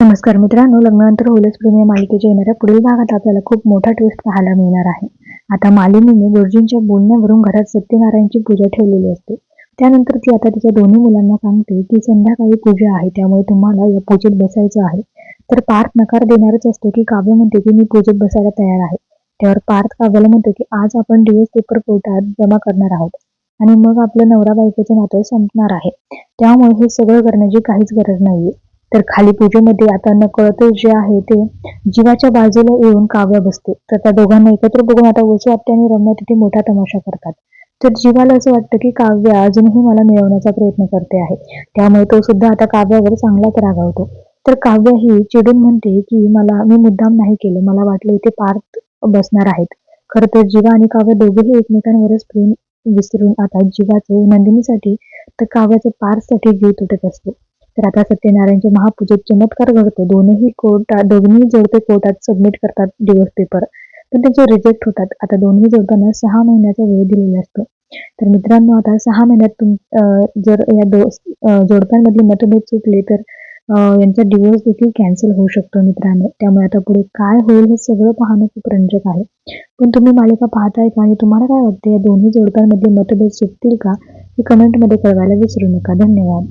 नमस्कार मित्रांनो लग्नानंतर होलच प्रेमी मालिकेच्या येणाऱ्या पुढील भागात आपल्याला खूप मोठा ट्विस्ट पाहायला मिळणार आहे. आता मालिनीने गुरुजींच्या बोलण्यावरून घरात सत्यनारायणची पूजा ठेवलेली असते. त्यानंतर ती आता तिच्या दोन्ही मुलांना सांगते की संध्याकाळी पूजा आहे त्यामुळे तुम्हाला या पूजेत बसायचं आहे. तर पार्थ नकार देणारच असतो की काव्य म्हणते की मी पूजेत बसायला तयार आहे. त्यावर पार्थ काव्याला म्हणतो की आज आपण डिवोर्स पेपर कोर्टात जमा करणार आहोत. आणि मग आपलं नवरा बायकोचं नातं संपणार आहे. त्यामुळे हे सगळं करण्याची काहीच गरज नाहीये. तर खाली पूजेमध्ये आता नकळतच जे आहे ते जीवाच्या बाजूला येऊन काव्य बसते. तर त्या दोघांना एकत्र बघून आता वसू आत्या आणि रम्या तिथे मोठा तमाशा करतात. तर जीवाला असं वाटतं की काव्य अजूनही मला मिळवण्याचा प्रयत्न करते आहे. त्यामुळे तो सुद्धा आता काव्यावर चांगलाच रागावतो. तर काव्य ही चिडून म्हणते की मला मी मुद्दाम नाही केलं. मला वाटलं इथे पार्थ बसणार आहेत. खरं तर जीवा आणि काव्य दोघेही एकमेकांवरच प्रेम विसरून आता जीवाचं नंदिनीसाठी तर काव्याचं पार्थसाठी जीव तुटत असतो. तर आता सत्यनारायणच्या महापूजेत चमत्कार घडतो. दोनही कोर्टात दोन्ही जोडपे कोर्टात सबमिट करतात डिवोर्स पेपर पण त्यांचे रिजेक्ट होतात. आता दोन्ही जोडप्यांना सहा महिन्याचा वेळ दिलेला असतो. तर मित्रांनो आता सहा महिन्यात तुम जर या दो जोडप्यांमधले मतभेद चुकले तर यांचा डिवोर्स देखील कॅन्सल होऊ शकतो मित्रांनो. त्यामुळे आता पुढे काय होईल हे सगळं पाहणं खूप रंजक आहे. पण तुम्ही मालिका पाहताय का आणि तुम्हाला काय वाटतं या दोन्ही जोडप्यांमधले मतभेद सुटतील का हे कमेंटमध्ये कळवायला विसरू नका. धन्यवाद.